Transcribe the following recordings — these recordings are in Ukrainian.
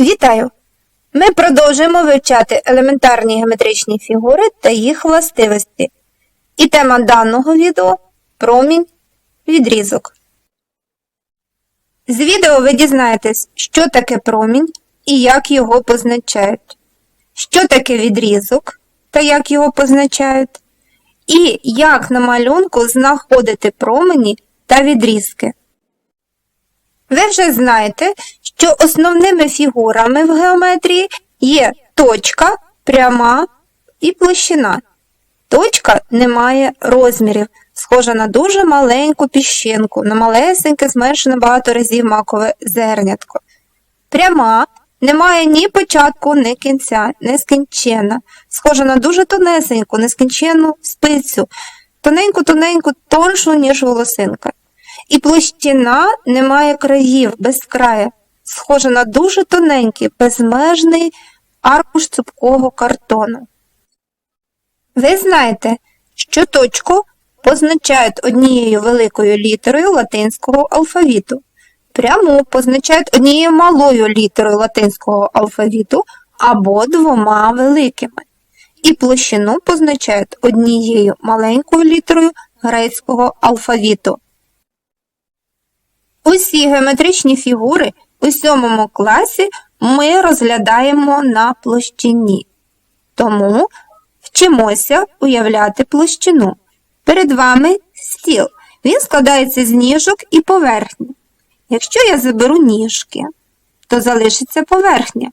Вітаю! Ми продовжуємо вивчати елементарні геометричні фігури та їх властивості. І тема даного відео промінь відрізок. З відео ви дізнаєтесь, що таке промінь і як його позначають, що таке відрізок та як його позначають, і як на малюнку знаходити промені та відрізки. Ви вже знаєте, що основними фігурами в геометрії є точка, пряма і площина. Точка не має розмірів, схожа на дуже маленьку піщинку, на малесеньке, зменшене багато разів макове зернятко. Пряма не має ні початку, ні кінця, нескінченна, схожа на дуже тонесеньку, нескінченну спицю, тоненьку-тоненьку, тоншу, ніж волосинка. І площина не має країв, без краю, схожа на дуже тоненький, безмежний аркуш цупкого картону. Ви знаєте, що точку позначають однією великою літерою латинського алфавіту, пряму позначають однією малою літерою латинського алфавіту або двома великими, і площину позначають однією маленькою літерою грецького алфавіту. Усі геометричні фігури у сьомому класі ми розглядаємо на площині. Тому вчимося уявляти площину. Перед вами стіл. Він складається з ніжок і поверхні. Якщо я заберу ніжки, то залишиться поверхня.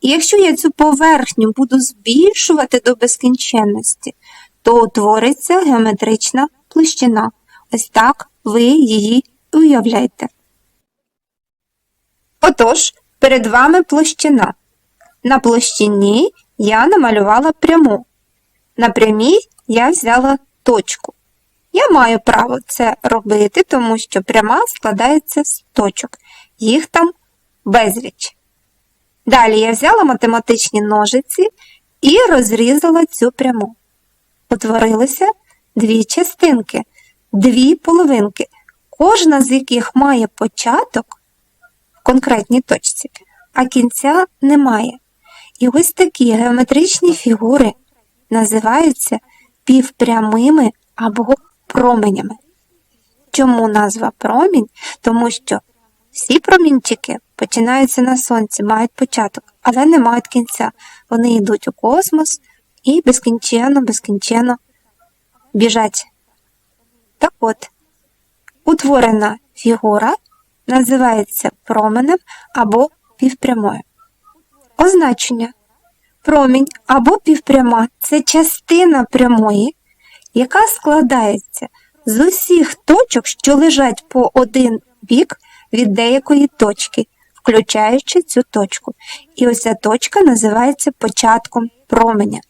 І якщо я цю поверхню буду збільшувати до безкінченності, то утвориться геометрична площина. Ось так ви її уявляйте. Отож, перед вами площина. На площині я намалювала пряму. На прямій я взяла точку. Я маю право це робити, тому що пряма складається з точок. Їх там безліч. Далі я взяла математичні ножиці і розрізала цю пряму. Утворилися дві частинки, дві половинки, кожна з яких має початок в конкретній точці, а кінця немає. І ось такі геометричні фігури називаються півпрямими або променями. Чому назва промінь? Тому що всі промінчики починаються на сонці, мають початок, але не мають кінця. Вони йдуть у космос і безкінченно, безкінченно біжать. Так от, утворена фігура називається променем або півпрямою. Означення. Промінь або півпряма це частина прямої, яка складається з усіх точок, що лежать по один бік від деякої точки, включаючи цю точку. І ось ця точка називається початком променя.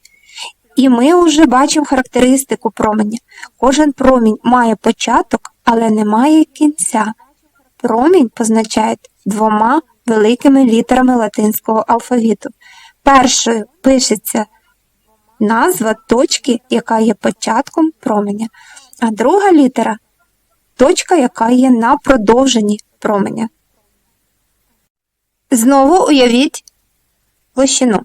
І ми вже бачимо характеристику променя. Кожен промінь має початок, але не має кінця. Промінь позначають двома великими літерами латинського алфавіту. Першою пишеться назва точки, яка є початком променя, а друга літера точка, яка є на продовженні променя. Знову уявіть площину.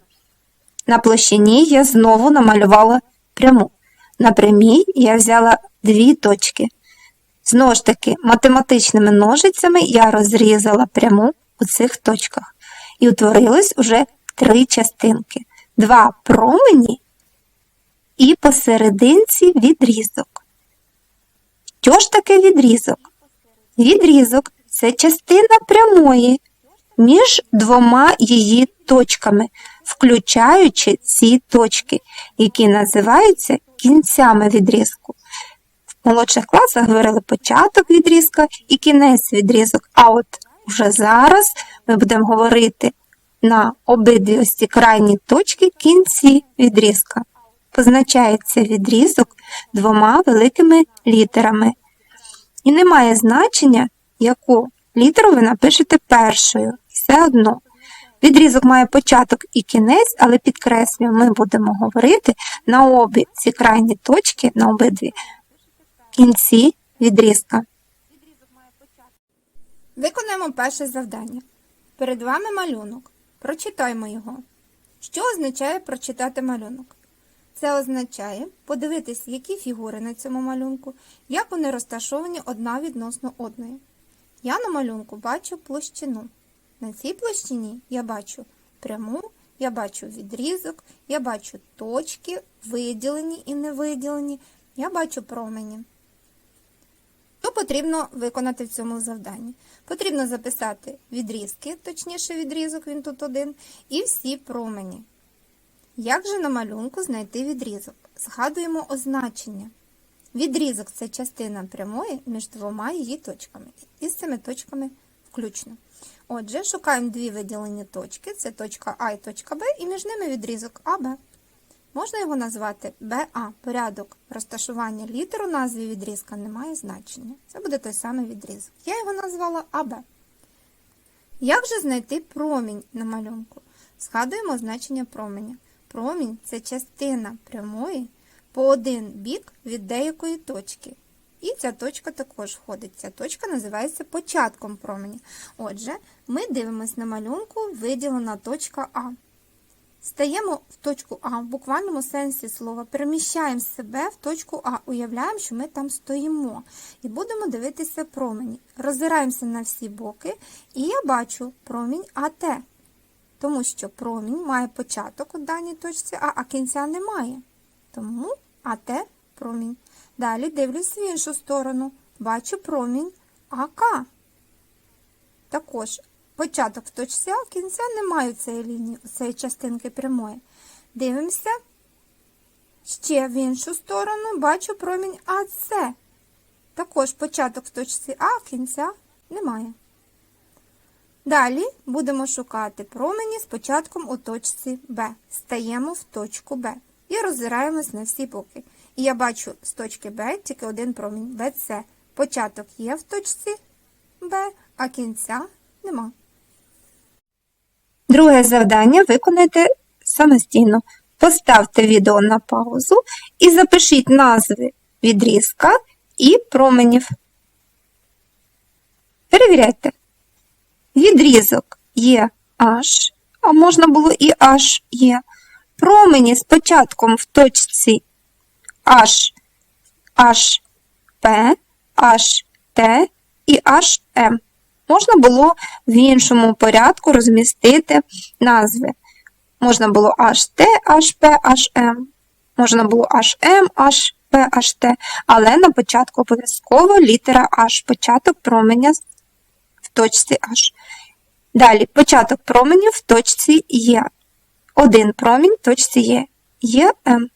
На площині я знову намалювала пряму. На прямій я взяла дві точки. Знову ж таки, математичними ножицями я розрізала пряму у цих точках. І утворилось уже три частинки. Два промені і посерединці відрізок. Що ж таке відрізок? Відрізок це частина прямої між двома її точками, включаючи ці точки, які називаються кінцями відрізку. В молодших класах говорили початок відрізка і кінець відрізок. А от вже зараз ми будемо говорити на обидві ось ці крайні точки кінці відрізка. Позначається відрізок двома великими літерами. І не має значення, яку літеру ви напишете першою. Все одно. Відрізок має початок і кінець, але підкреслюю, ми будемо говорити на обі ці крайні точки, на обидві кінці відрізка. Виконаємо перше завдання. Перед вами малюнок. Прочитаймо його. Що означає прочитати малюнок? Це означає подивитись, які фігури на цьому малюнку, як вони розташовані одна відносно одної. Я на малюнку бачу площину. На цій площині я бачу пряму, я бачу відрізок, я бачу точки, виділені і не виділені, я бачу промені. Що потрібно виконати в цьому завданні? Потрібно записати відрізки, точніше відрізок, він тут один, і всі промені. Як же на малюнку знайти відрізок? Згадуємо означення. Відрізок це частина прямої між двома її точками. І з цими точками включно. Отже, шукаємо дві виділені точки: це точка А і точка Б, і між ними відрізок АБ. Можна його назвати БА. Порядок розташування літер у назві відрізка не має значення. Це буде той самий відрізок. Я його назвала АБ. Як же знайти промінь на малюнку? Згадуємо значення променя. Промінь це частина прямої по один бік від деякої точки. І ця точка також входить. Ця точка називається початком променя. Отже, ми дивимося на малюнку виділена точка А. Стаємо в точку А в буквальному сенсі слова, переміщаємо себе в точку А, уявляємо, що ми там стоїмо. І будемо дивитися промені. Роззираємося на всі боки, і я бачу промінь АТ. Тому що промінь має початок у даній точці А, а кінця немає. Тому АТ промінь. Далі дивлюсь в іншу сторону. Бачу промінь АК. Також початок в точці А, кінця немає цієї лінії, цієї частинки прямої. Дивимося. Ще в іншу сторону бачу промінь АС. Також початок в точці А, кінця немає. Далі будемо шукати промені з початком у точці Б. Стаємо в точку Б і роззираємось на всі боки. І я бачу з точки Б тільки один промінь БЦ. Початок є в точці Б, а кінця нема. Друге завдання виконайте самостійно. Поставте відео на паузу і запишіть назви відрізка і променів. Перевіряйте. Відрізок є H, а можна було і H є. Промені з початком в точці H, H, P, H, T і HM. Можна було в іншому порядку розмістити назви. Можна було HT, HP, HM, можна було HM, HP, HT, але на початку обов'язково літера H, початок променя в точці H. Далі початок променів в точці Є. Один промінь в точці Є. Є М.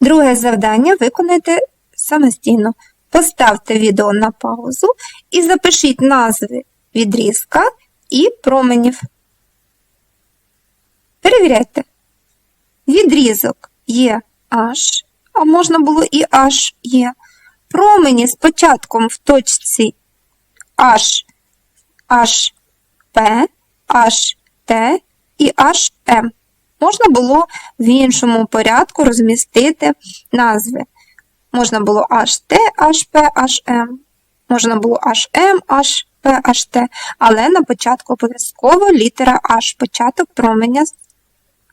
Друге завдання виконайте самостійно. Поставте відео на паузу і запишіть назви відрізка і променів. Перевіряйте. Відрізок є H, а можна було і H є. Промені з початком в точці H, H, P, H, T і HM. Можна було в іншому порядку розмістити назви. Можна було HT, HP, HM, можна було HM, HP, HT, але на початку обов'язково літера H, початок променя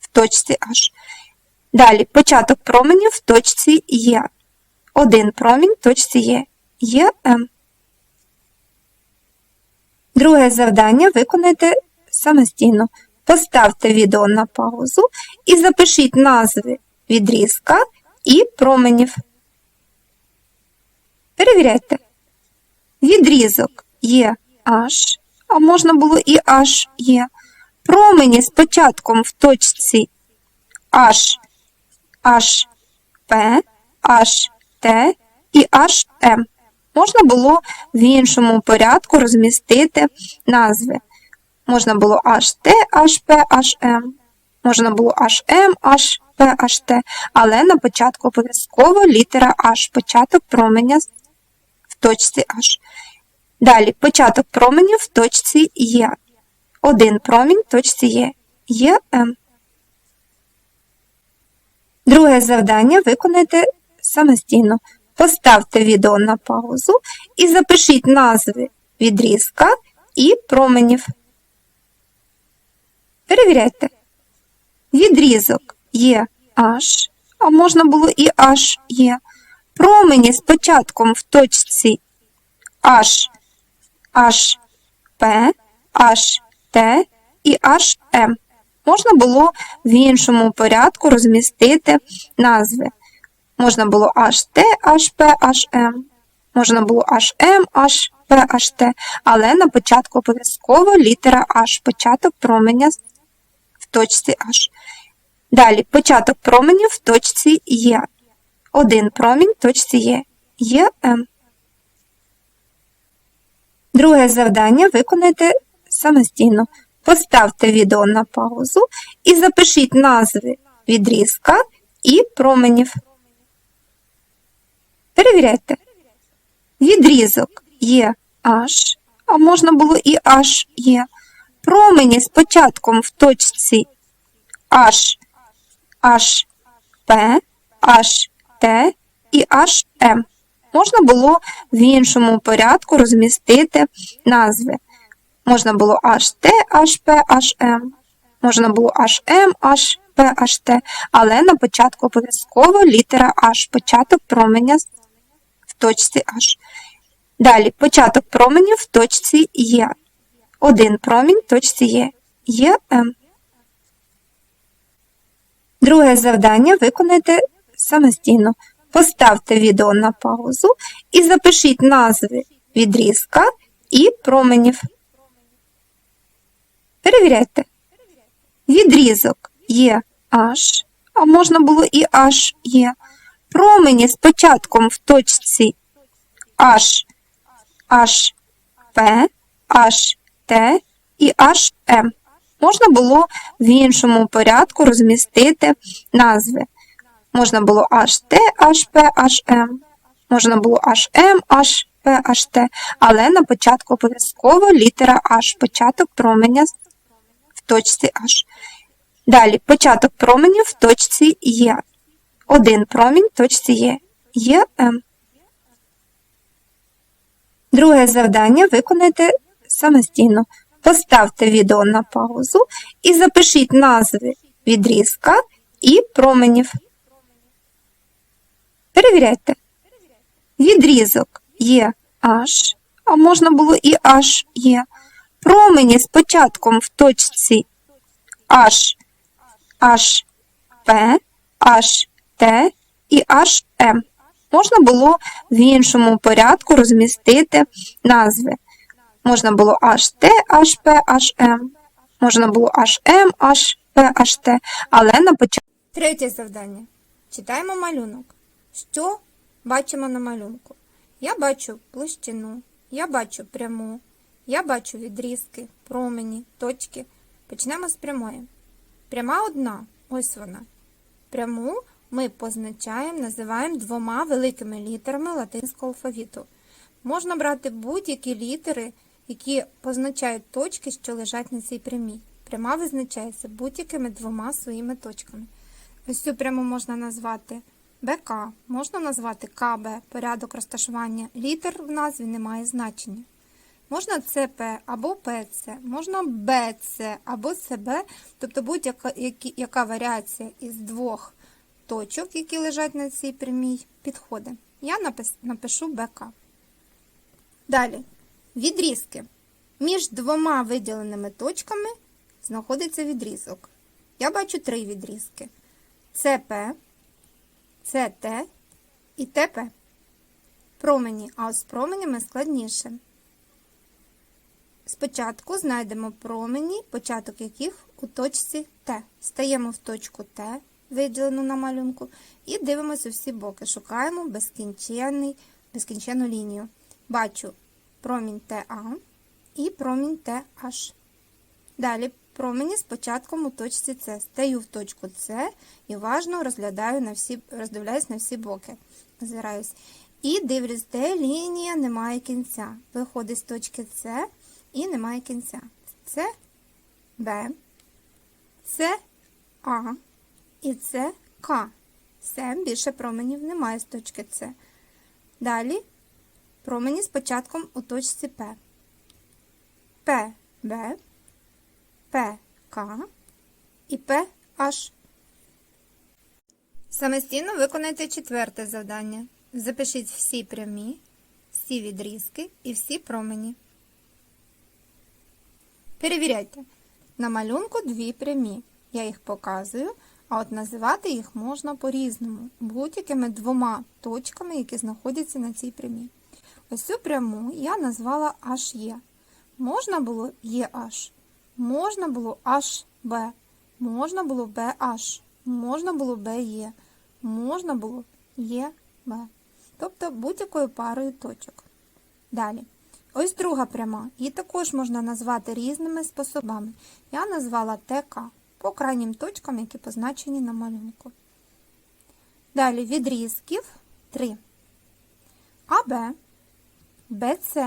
в точці H. Далі початок променів в точці Є. Один промінь в точці Є. Є М. Друге завдання виконайте самостійно. Поставте відео на паузу і запишіть назви відрізка і променів. Перевіряйте. Відрізок є H, а можна було і H є. Промені з початком в точці H, H, P, H, T і HM. Можна було в іншому порядку розмістити назви. Можна було HT, HP, HM, можна було HM, HP, HT, але на початку обов'язково літера H, початок променя точці H. Далі початок променів в точці Є. Один промінь в точці Є. Є М. Друге завдання виконайте самостійно. Поставте відео на паузу і запишіть назви відрізка і променів. Перевіряйте. Відрізок є H, а можна було і H є. Промені з початком в точці H, H, P, H, T і H, M. Можна було в іншому порядку розмістити назви. Можна було HT, HP, HM, можна було HM, HP, HT, але на початку обов'язково літера H, початок променя в точці H. Далі початок променю в точці Є. Один промінь точці Є. Є М. Друге завдання виконайте самостійно. Поставте відео на паузу і запишіть назви відрізка і променів. Перевіряйте. Відрізок є H, а можна було і H є. Промені з початком в точці H, H, P, H, T і H, M. Можна було в іншому порядку розмістити назви. Можна було HT, HP, HM, можна було HM, HP, HT, але на початку обов'язково літера H, початок променя в точці H. Далі початок променю в точці Є. Один промінь в точці Є. Є М. Друге завдання виконайте самостійно. Поставте відео на паузу і запишіть назви відрізка і променів. Перевіряйте. Відрізок є H, а можна було і H є. Промені з початком в точці H, H, P, H, T і H, M. Можна було в іншому порядку розмістити назви. Можна було HT, HP, HM, можна було HM, HP, HT, але на початку обов'язково літера H, початок променя в точці H. Далі початок променю в точці Є. Один промінь в точці Є. Є М. Друге завдання виконайте самостійно. Поставте відео на паузу і запишіть назви відрізка і променів. Перевіряйте. Відрізок є H, а можна було і H є. Промені з початком в точці H, H, P, H, T і H, M. Можна було в іншому порядку розмістити назви. Можна було HT, HP, HM, можна було HM, HP, HT, але на початку. Третє завдання. Читаємо малюнок. Що бачимо на малюнку? Я бачу площину, я бачу пряму, я бачу відрізки, промені, точки. Почнемо з прямої. Пряма одна, ось вона. Пряму ми позначаємо, називаємо двома великими літерами латинського алфавіту. Можна брати будь-які літери, які позначають точки, що лежать на цій прямій. Пряма визначається будь-якими двома своїми точками. Ось цю пряму можна назвати БК, можна назвати КБ, порядок розташування. Літер в назві не має значення. Можна ЦП або ПЦ, можна БЦ або ЦБ, тобто будь-яка яка варіація із двох точок, які лежать на цій прямій, підходить. Я напишу БК. Далі. Відрізки. Між двома виділеними точками знаходиться відрізок. Я бачу три відрізки: ЦП, ЦТ і ТП. Промені, а з променями складніше. Спочатку знайдемо промені, початок яких у точці Т. Стаємо в точку Т, виділену на малюнку, і дивимося всі боки. Шукаємо безкінченну лінію. Бачу промінь TA і промінь TH. Далі промені з початком у точці С. Стаю в точку С і уважно розглядаю на всі, роздивляюсь на всі боки. Озираюсь. І дивлюсь, де лінія не має кінця. Виходить з точки С і немає кінця. Це Б, це А і це К. Все, більше променів немає з точки С. Далі промені з початком у точці П. П, Б, П, К і PH. Самостійно виконайте четверте завдання. Запишіть всі прямі, всі відрізки і всі промені. Перевіряйте. На малюнку дві прямі. Я їх показую, а от називати їх можна по-різному, будь-якими двома точками, які знаходяться на цій прямій. Ось цю пряму я назвала HE. Можна було EH, можна було HB, можна було BH, можна було BE, можна було EB. Тобто будь-якою парою точок. Далі. Ось друга пряма. Її також можна назвати різними способами. Я назвала ТК по крайнім точкам, які позначені на малюнку. Далі відрізків 3. АБ, БЦ.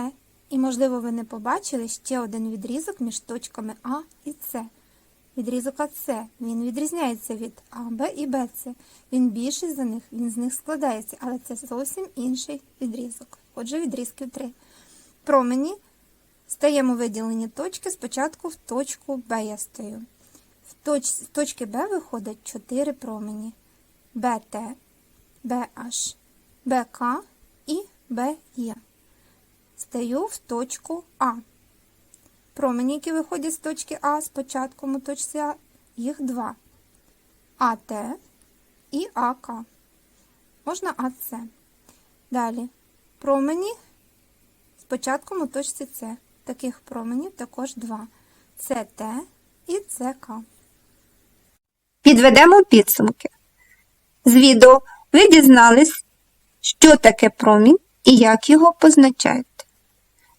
І, можливо, ви не побачили ще один відрізок між точками А і С. Відрізок АС. Він відрізняється від АБ і БЦ. Він більший за них, він з них складається, але це зовсім інший відрізок. Отже, відрізків 3. Промені стаємо виділені точки. Спочатку в точку Б я стою. В точ, з точки Б виходить 4 промені. БТ, BH, БК і БЕ. Стаю в точку А. Промені, які виходять з точки А, спочатку у точці А, їх два. АТ і АК. Можна АЦ. Далі. Промені з початком у точці С. Таких променів також два. ЦТ і ЦК. Підведемо підсумки. З відео ви дізнались, що таке промінь і як його позначають.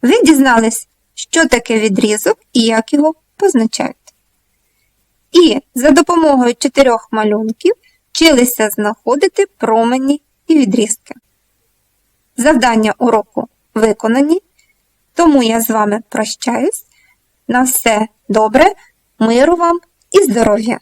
Ви дізнались, що таке відрізок і як його позначають. І за допомогою чотирьох малюнків вчилися знаходити промені і відрізки. Завдання уроку виконані, тому я з вами прощаюсь. На все добре, миру вам і здоров'я!